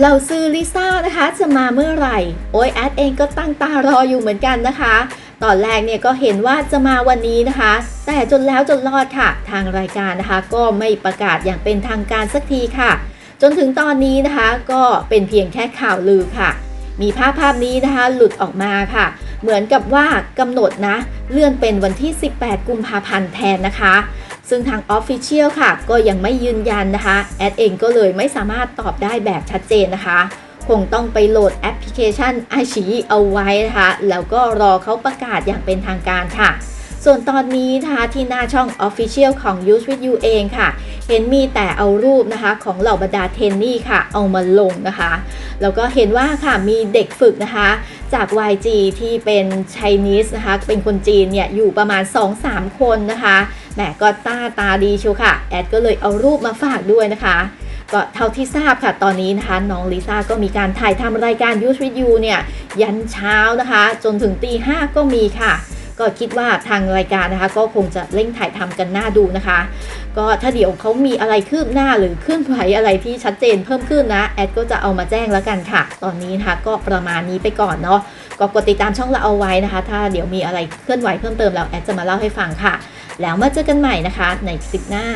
เราซื้อลิซ่านะคะจะมาเมื่อไหร่ โอ้ยแอดเองก็ตั้งตารออยู่เหมือนกันนะคะ ตอนแรกเนี่ยก็เห็นว่าจะมาวันนี้นะคะ แต่จนแล้วจนรอดค่ะ ทางรายการนะคะ ก็ไม่ประกาศอย่างเป็นทางการสักทีค่ะ จนถึงตอนนี้นะคะ ก็เป็นเพียงแค่ข่าวลือค่ะ มีภาพภาพนี้นะคะ หลุดออกมาค่ะ เหมือนกับว่ากำหนดนะ เลื่อนเป็นวันที่ 18 กุมภาพันธ์แทนนะคะ ซึ่งทาง Official ค่ะ ก็ยังไม่ยืนยันนะคะ แอดเองก็เลยไม่สามารถตอบได้แบบชัดเจนนะคะ คงต้องไปโหลดแอปพลิเคชันไอชีเอาไว้นะคะ แล้วก็รอเขาประกาศอย่างเป็นทางการค่ะส่วนตอนนี้นะคะที่หน้าช่อง Official ของ Use with You เองค่ะ เห็นมีแต่เอารูปนะคะของเหล่าบรรดาเทนนี่ค่ะ เอามาลงนะคะ แล้วก็เห็นว่าค่ะมีเด็กฝึกนะคะ จาก YG ที่เป็น Chinese นะคะ เป็นคนจีนเนี่ย อยู่ประมาณ 2-3 คนนะคะ แหมก็ตาตาดีเชียวค่ะ แอดก็เลยเอารูปมาฝากด้วยนะคะ ก็เท่าที่ทราบค่ะตอนนี้นะคะ น้องลิซ่าก็มีการถ่ายทำรายการ Use with You เนี่ย ยันเช้านะคะ จนถึงตีห้าก็มีค่ะก็คิดว่าทางรายการนะคะ ก็คงจะเร่งถ่ายทำกันหน้าดูนะคะ ก็ถ้าเดี๋ยวเขามีอะไรคืบหน้าหรือเคลื่อนไหวอะไรที่ชัดเจนเพิ่มขึ้นนะ แอดก็จะเอามาแจ้งแล้วกันค่ะ ตอนนี้นะคะก็ประมาณนี้ไปก่อนเนาะ ก็กดติดตามช่องเราเอาไว้นะคะ ถ้าเดี๋ยวมีอะไรเคลื่อนไหวเพิ่มเติมเราแอดจะมาเล่าให้ฟังค่ะ แล้วมาเจอกันใหม่นะคะ ในคลิปหน้า